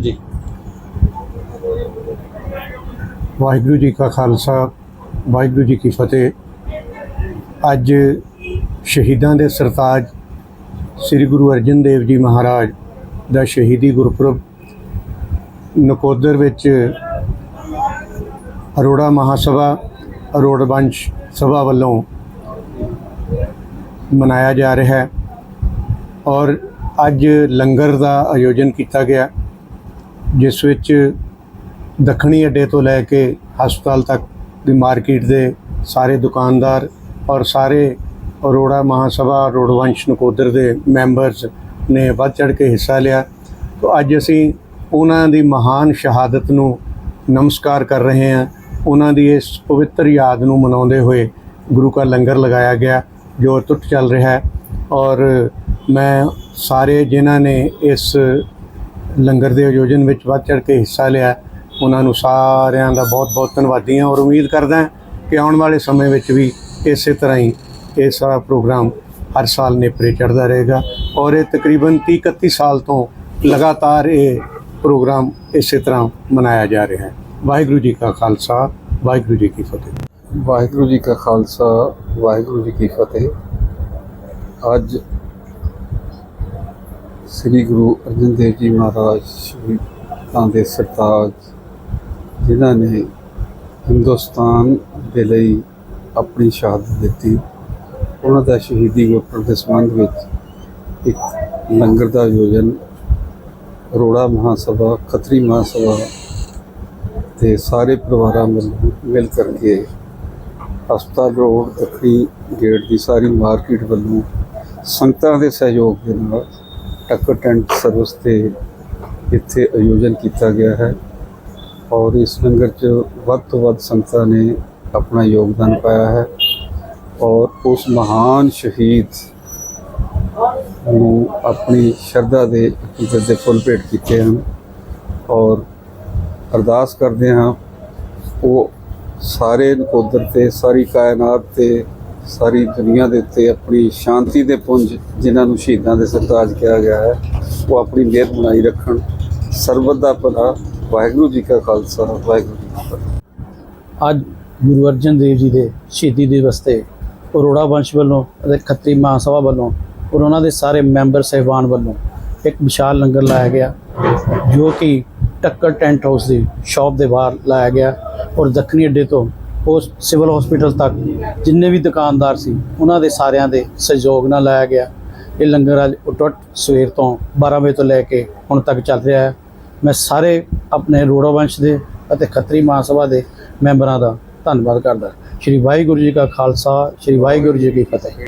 ਹਾਂਜੀ। ਵਾਹਿਗੁਰੂ ਜੀ ਕਾ ਖਾਲਸਾ, ਵਾਹਿਗੁਰੂ ਜੀ ਕੀ ਫਤਿਹ। ਅੱਜ ਸ਼ਹੀਦਾਂ ਦੇ ਸਰਤਾਜ ਸ੍ਰੀ ਗੁਰੂ ਅਰਜਨ ਦੇਵ ਜੀ ਮਹਾਰਾਜ ਦਾ ਸ਼ਹੀਦੀ ਗੁਰਪੁਰਬ ਨਕੋਦਰ ਵਿੱਚ ਅਰੋੜਾ ਮਹਾਸਭਾ, ਅਰੋੜ ਵੰਸ਼ ਸਭਾ ਵੱਲੋਂ ਮਨਾਇਆ ਜਾ ਰਿਹਾ ਹੈ ਔਰ ਅੱਜ ਲੰਗਰ ਦਾ ਆਯੋਜਨ ਕੀਤਾ ਗਿਆ। ਜਿਸ ਵਿੱਚ ਦੱਖਣੀ ਅੱਡੇ ਤੋਂ ਲੈ ਕੇ ਹਸਪਤਾਲ ਤੱਕ ਦੀ ਮਾਰਕੀਟ ਦੇ ਸਾਰੇ ਦੁਕਾਨਦਾਰ ਔਰ ਸਾਰੇ ਅਰੋੜਾ ਮਹਾਸਭਾ, ਅਰੋੜ ਨਕੋਦਰ ਦੇ ਮੈਂਬਰਸ ਨੇ ਵੱਧ ਚੜ ਕੇ ਹਿੱਸਾ ਲਿਆ। ਤਾਂ ਅੱਜ ਅਸੀਂ ਉਹਨਾਂ ਦੀ ਮਹਾਨ ਸ਼ਹਾਦਤ ਨੂੰ ਨਮਸਕਾਰ ਕਰ ਰਹੇ ਹਾਂ। ਉਹਨਾਂ ਦੀ ਇਸ ਪਵਿੱਤਰ ਯਾਦ ਨੂੰ ਮਨਾਉਂਦੇ ਹੋਏ ਗੁਰੂ ਕਾ ਲੰਗਰ ਲਗਾਇਆ ਗਿਆ, ਜੋ ਟੁੱਟ ਚੱਲ ਰਿਹਾ ਹੈ। ਔਰ ਮੈਂ ਸਾਰੇ ਜਿਨ੍ਹਾਂ ਨੇ ਇਸ ਲੰਗਰ ਦੇ ਆਯੋਜਨ ਵਿੱਚ ਵੱਧ ਚੜ ਕੇ ਹਿੱਸਾ ਲਿਆ। ਉਹਨਾਂ ਨੂੰ ਸਾਰਿਆਂ ਦਾ ਬਹੁਤ-ਬਹੁਤ ਧੰਨਵਾਦੀ ਹਾਂ ਔਰ ਉਮੀਦ ਕਰਦਾ ਕਿ ਆਉਣ ਵਾਲੇ ਸਮੇਂ ਵਿੱਚ ਵੀ ਇਸੇ ਤਰ੍ਹਾਂ ਹੀ ਇਹ ਸਾਰਾ ਪ੍ਰੋਗਰਾਮ ਹਰ ਸਾਲ ਨੇਪਰੇ ਚੜ੍ਹਦਾ ਰਹੇਗਾ ਔਰ ਇਹ ਤਕਰੀਬਨ 30-31 ਸਾਲ ਤੋਂ ਲਗਾਤਾਰ ਇਹ ਪ੍ਰੋਗਰਾਮ ਇਸੇ ਤਰ੍ਹਾਂ ਮਨਾਇਆ ਜਾ ਰਿਹਾ ਹੈ। ਵਾਹਿਗੁਰੂ ਜੀ ਕਾ ਖਾਲਸਾ, ਵਾਹਿਗੁਰੂ ਜੀ ਕੀ ਫਤਿਹ। ਵਾਹਿਗੁਰੂ ਜੀ ਕਾ ਖਾਲਸਾ, ਵਾਹਿਗੁਰੂ ਜੀ ਕੀ ਫਤਿਹ। ਅੱਜ ਸ੍ਰੀ ਗੁਰੂ ਅਰਜਨ ਦੇਵ ਜੀ ਮਹਾਰਾਜ ਸ਼ਹੀਦਾਂ ਦੇ ਸਰਤਾਜ, ਜਿਨ੍ਹਾਂ ਨੇ ਹਿੰਦੁਸਤਾਨ ਦੇ ਲਈ ਆਪਣੀ ਸ਼ਹਾਦਤ ਦਿੱਤੀ। ਉਹਨਾਂ ਦਾ ਸ਼ਹੀਦੀ ਗੁਰਪੁਰਬ ਦੇ ਸੰਬੰਧ ਵਿੱਚ ਇੱਕ ਲੰਗਰ ਦਾ ਆਯੋਜਨ ਰੋੜਾ ਮਹਾਸਭਾ, ਖੱਤਰੀ ਮਹਾਸਭਾ ਤੇ ਸਾਰੇ ਪਰਿਵਾਰਾਂ ਵੱਲੋਂ ਮਿਲ ਕਰਕੇ ਹਸਪਤਾਲ ਰੋਡ, ਦੱਖਣੀ ਗੇਟ ਦੀ ਸਾਰੀ ਮਾਰਕੀਟ ਵੱਲੋਂ ਸੰਗਤਾਂ ਦੇ ਸਹਿਯੋਗ ਦੇ ਨਾਲ ਟੱਕਰ ਟੈਂਟ ਸਰਵਿਸ ਤੇ ਇੱਥੇ ਆਯੋਜਨ ਕੀਤਾ ਗਿਆ ਹੈ ਔਰ ਇਸ ਲੰਗਰ 'ਚ ਵੱਧ ਤੋਂ ਵੱਧ ਸੰਗਤਾਂ ਨੇ ਆਪਣਾ ਯੋਗਦਾਨ ਪਾਇਆ ਹੈ ਔਰ ਉਸ ਮਹਾਨ ਸ਼ਹੀਦ ਨੂੰ ਆਪਣੀ ਸ਼ਰਧਾ ਦੇ ਅਕੀਦਤ ਦੇ ਫੁੱਲ ਭੇਟ ਕੀਤੇ ਹਨ ਔਰ ਅਰਦਾਸ ਕਰਦੇ ਹਾਂ ਉਹ ਸਾਰੇ ਨਕੋਦਰ ਤੇ, ਸਾਰੀ ਕਾਇਨਾਤ ਤੇ ਸਾਰੀ ਦੁਨੀਆ ਦੇ ਉੱਤੇ ਆਪਣੀ ਸ਼ਾਂਤੀ ਦੇ ਪੁੰਜ ਜਿਨ੍ਹਾਂ ਨੂੰ ਸ਼ਹੀਦਾਂ ਦੇ ਸਰਤਾਜ ਕਿਹਾ ਗਿਆ ਹੈ, ਉਹ ਆਪਣੀ ਮਿਹਰ ਬਣਾਈ ਰੱਖਣ। ਸਰਬਤ ਦਾ ਭਲਾ, ਵਾਹਿਗੁਰੂ ਜੀ ਕਾ ਖਾਲਸਾ, ਵਾਹਿਗੁਰੂ ਜੀ ਕੀ ਫਤਿਹ। ਅੱਜ ਗੁਰੂ ਅਰਜਨ ਦੇਵ ਜੀ ਦੇ ਸ਼ਹੀਦੀ ਦਿਵਸ ਤੇ ਅਰੋੜਾ ਵੰਸ਼ ਵੱਲੋਂ ਅਤੇ ਖੱਤਰੀ ਮਹਾਸਭਾ ਵੱਲੋਂ ਔਰ ਉਹਨਾਂ ਦੇ ਸਾਰੇ ਮੈਂਬਰ ਸਹਿਬਾਨ ਵੱਲੋਂ ਇੱਕ ਵਿਸ਼ਾਲ ਲੰਗਰ ਲਾਇਆ ਗਿਆ, ਜੋ ਕਿ ਟੱਕਰ ਟੈਂਟ ਹਾਊਸ ਦੀ ਸ਼ਾਪ ਦੇ ਬਾਹਰ ਲਾਇਆ ਗਿਆ ਔਰ ਦੱਖਣੀ ਅੱਡੇ ਤੋਂ ਉਸ ਸਿਵਲ ਹਸਪੀਟਲ ਤੱਕ ਜਿੰਨੇ ਵੀ ਦੁਕਾਨਦਾਰ ਸੀ, ਉਹਨਾਂ ਦੇ ਸਾਰਿਆਂ ਦੇ ਸਹਿਯੋਗ ਨਾਲ ਲਾਇਆ ਗਿਆ। ਇਹ ਲੰਗਰ ਅੱਜ ਉਟਟ ਸਵੇਰ ਤੋਂ 12 ਵਜੇ ਤੋਂ ਲੈ ਕੇ ਹੁਣ ਤੱਕ ਚੱਲ ਰਿਹਾ ਹੈ। ਮੈਂ ਸਾਰੇ ਆਪਣੇ ਰੋੜਾ ਵੰਸ਼ ਦੇ ਅਤੇ ਖੱਤਰੀ ਮਹਾਸਭਾ ਦੇ ਮੈਂਬਰਾਂ ਦਾ ਧੰਨਵਾਦ ਕਰਦਾ। ਸ਼੍ਰੀ ਵਾਹਿਗੁਰੂ ਜੀ ਕਾ ਖਾਲਸਾ, ਸ਼੍ਰੀ ਵਾਹਿਗੁਰੂ ਜੀ ਕੀ ਫਤਿਹ।